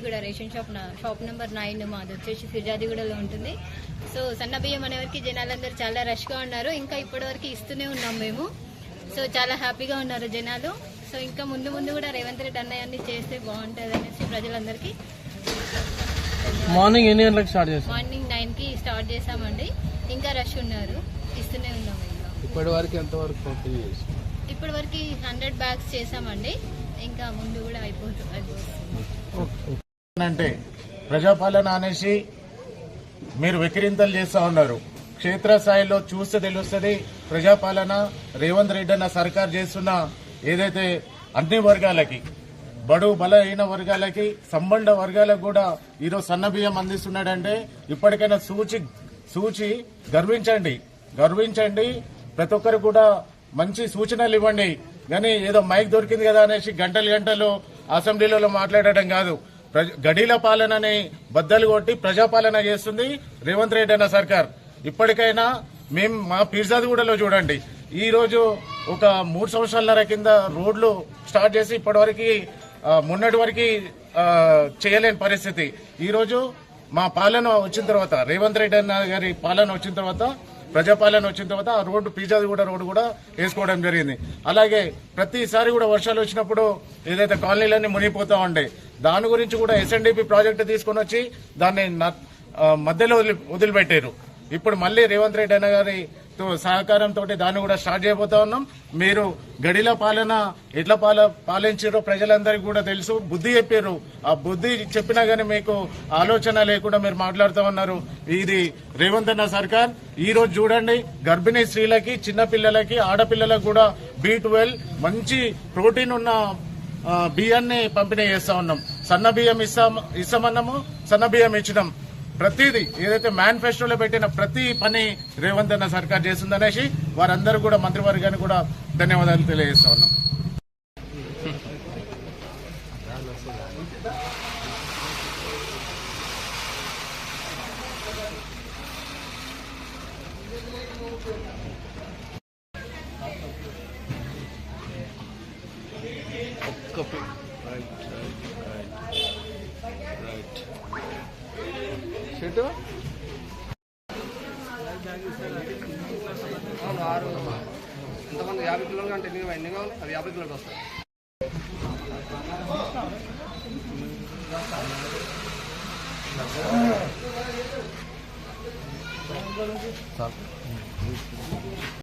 కూడా ration shop నా shop number nine మాది వచ్చేసి ఫిర్జాదిగూడలో ఉంటుంది. సో సన్న బియ్యం అనేవరకు జనాలందరూ చాలా రష్గా ఉన్నారు. ఇంకా ఇప్పటి వరకు ఇస్తూనే ఉన్నాం మేము. సో చాలా హ్యాపీగా ఉన్నారు జనాలు. సో ఇంకా ముందు ముందు కూడా రేవంత్ రెడ్డి అన్నయ్య అన్ని చేస్తే బాగుంటుంది అనేసి ప్రజలందరికీ మార్నింగ్ ఎన్ని గంటలకు స్టార్ట్ చేస్తాం? మార్నింగ్ నైన్కి స్టార్ట్ చేసామండి ఇంకా రష్ ఉన్నారు. ఇస్తూనే ఉన్నాం ఇప్పటి వరకు ఇప్పటి వరకు హండ్రెడ్ బ్యాగ్స్ చేసామండి ఇంకా ముందు కూడా అయిపోతుంది అంటే ప్రజాపాలన అనేసి మీరు వెకిరింతలు చేస్తా ఉన్నారు. క్షేత్రస్థాయిలో చూస్తే తెలుస్తుంది ప్రజాపాలన రేవంత్ రెడ్డి అన్న సర్కార్ చేస్తున్న ఏదైతే అన్ని వర్గాలకి బడు బలహీన వర్గాలకి సంబంధ వర్గాలకు కూడా ఈరోజు సన్న బియ్యం అందిస్తున్నాడంటే ఇప్పటికైనా సూచి సూచి గర్వించండి. గర్వించండి. ప్రతి ఒక్కరు కూడా మంచి సూచనలు ఇవ్వండి. కానీ ఏదో మైక్ దొరికింది కదా అనేసి గంటలు గంటలు అసెంబ్లీలలో మాట్లాడటం కాదు. ప్రజ- పాలనని బద్దలు కొట్టి ప్రజాపాలన చేస్తుంది రేవంత్ రెడ్డి అన్న సర్కార్. ఇప్పటికైనా మేము మా పీర్జాదిగూడలో చూడండి. ఈ రోజు ఒక మూడు సంవత్సరాలన్నర కింద రోడ్లు స్టార్ట్ చేసి ఇప్పటివరకు మొన్నటి వరకు చేయలేని పరిస్థితి. ఈరోజు మా పాలన వచ్చిన తర్వాత రేవంత్ రెడ్డి అన్న గారి పాలన వచ్చిన తర్వాత ప్రజాపాలన వచ్చిన తర్వాత ఆ రోడ్డు పీజాదిగూడ రోడ్డు కూడా వేసుకోవడం జరిగింది. అలాగే ప్రతిసారి కూడా వర్షాలు వచ్చినప్పుడు ఏదైతే కాలనీలన్నీ మునిగిపోతా ఉండే దాని గురించి కూడా ఎస్ఎన్డిపి ప్రాజెక్టు తీసుకొని వచ్చి దాన్ని న- మధ్యలో వదిలి వదిలిపెట్టారు. ఇప్పుడు మళ్ళీ రేవంత్ రెడ్డి అన్న గారి సహకారంతో దాన్ని కూడా స్టార్ట్ చేయబోతా ఉన్నాం. మీరు గడిల పాలన ఎట్లా పాల పాలించారో ప్రజలందరికీ కూడా తెలుసు. బుద్ధి చెప్పారు ఆ బుద్ధి చెప్పినా గానీ మీకు ఆలోచన లేకుండా మీరు మాట్లాడుతూ ఉన్నారు. ఇది రేవంత్ అన్న సర్కార్. ఈ రోజు చూడండి గర్భిణీ స్త్రీలకి చిన్నపిల్లలకి ఆడపిల్లలకు కూడా బీ మంచి ప్రోటీన్ ఉన్న బియ్యాన్ని పంపిణీ చేస్తా ఉన్నాం. సన్న బియ్యం ఇస్తాం ఇస్తామన్నాము సన్న బియ్యం ఇచ్చినాం. ప్రతిదీ ఏదైతే మేనిఫెస్టోలో పెట్టిన ప్రతి పని రేవంత్ అన్న సర్కార్ చేసిందనేసి వారందరూ కూడా మంత్రివర్గాన్ని కూడా ధన్యవాదాలు తెలియజేస్తా ఉన్నాం. ఒక్క right, right, right, అవును ఆరు ఎంతమంది యాభై కిలోలు అంటే ఎన్ని ఎన్ని కావాలి? అది యాభై కిలోలు వస్తాయి. చాలు